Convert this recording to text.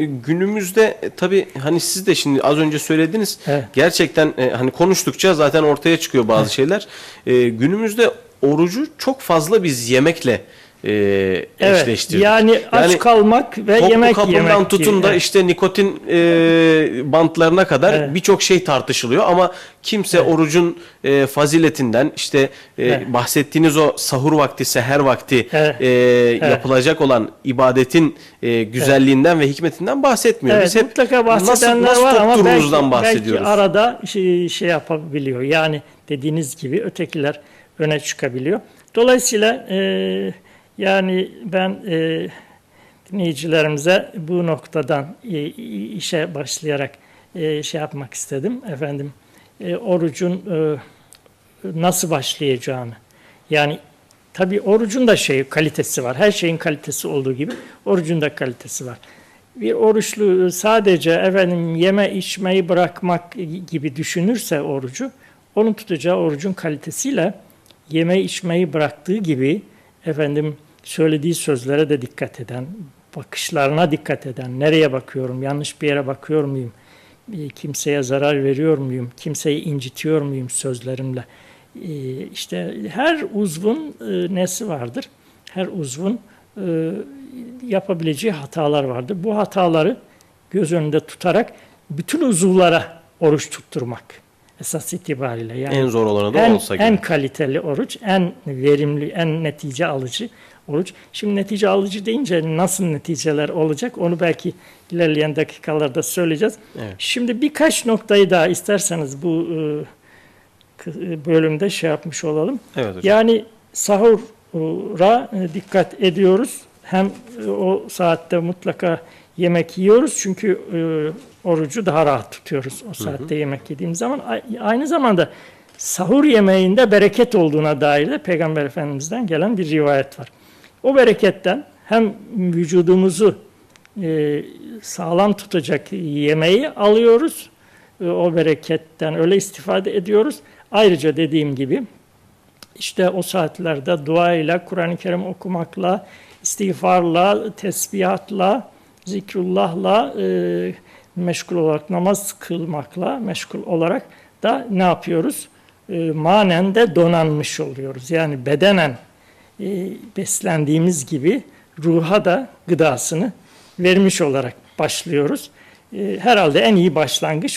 e, günümüzde e, tabii hani siz de şimdi az önce söylediniz. Evet. Gerçekten e, hani konuştukça zaten ortaya çıkıyor bazı şeyler. E, günümüzde orucu çok fazla biz yemekle e, Evet. eşleştirdik. Yani aç kalmak ve yemek yemek tutun gibi. da Evet. işte nikotin e, bantlarına kadar Evet. birçok şey tartışılıyor ama kimse orucun e, faziletinden işte e, Evet. bahsettiğiniz o sahur vakti, seher vakti Evet. e, yapılacak olan ibadetin e, güzelliğinden ve hikmetinden bahsetmiyor. Evet, Biz hep mutlaka nasıl, bahsedenler nasıl var ama belki, tuttuğumuzdan belki bahsediyoruz. arada şey, şey yapabiliyor. Yani dediğiniz gibi ötekiler öne çıkabiliyor. Dolayısıyla e, yani ben e, dinleyicilerimize bu noktadan e, işe başlayarak e, şey yapmak istedim. Efendim e, orucun e, nasıl başlayacağını. Yani tabii orucun da şey kalitesi var. Her şeyin kalitesi olduğu gibi orucun da kalitesi var. Bir oruçlu sadece efendim yeme içmeyi bırakmak gibi düşünürse orucu, onun tutacağı orucun kalitesiyle yeme içmeyi bıraktığı gibi efendim söylediği sözlere de dikkat eden, bakışlarına dikkat eden, nereye bakıyorum, yanlış bir yere bakıyor muyum, e, kimseye zarar veriyor muyum, kimseyi incitiyor muyum sözlerimle. E, işte her uzvun e, nesi vardır? Her uzvun yapabileceği hatalar vardır. Bu hataları göz önünde tutarak bütün uzuvlara oruç tutturmak esas itibariyle. Yani en zor olanı da en, olsa gibi. en kaliteli oruç, en verimli, en netice alıcı oruç. Şimdi netice alıcı deyince nasıl neticeler olacak onu belki ilerleyen dakikalarda söyleyeceğiz. Evet. Şimdi birkaç noktayı daha isterseniz bu e, kı- bölümde şey yapmış olalım. Evet hocam. Yani sahura e, dikkat ediyoruz. Hem e, o saatte mutlaka yemek yiyoruz çünkü e, orucu daha rahat tutuyoruz o saatte yemek yediğimiz zaman. Aynı zamanda sahur yemeğinde bereket olduğuna dair de Peygamber Efendimiz'den gelen bir rivayet var. O bereketten hem vücudumuzu e, sağlam tutacak yemeği alıyoruz. E, o bereketten öyle istifade ediyoruz. Ayrıca dediğim gibi işte o saatlerde duayla, Kur'an-ı Kerim okumakla, istiğfarla, tesbihatla, zikrullahla e, meşgul olarak namaz kılmakla meşgul olarak da ne yapıyoruz? E, manen de donanmış oluyoruz. Yani bedenen e, beslendiğimiz gibi ruha da gıdasını vermiş olarak başlıyoruz. E, herhalde en iyi başlangıç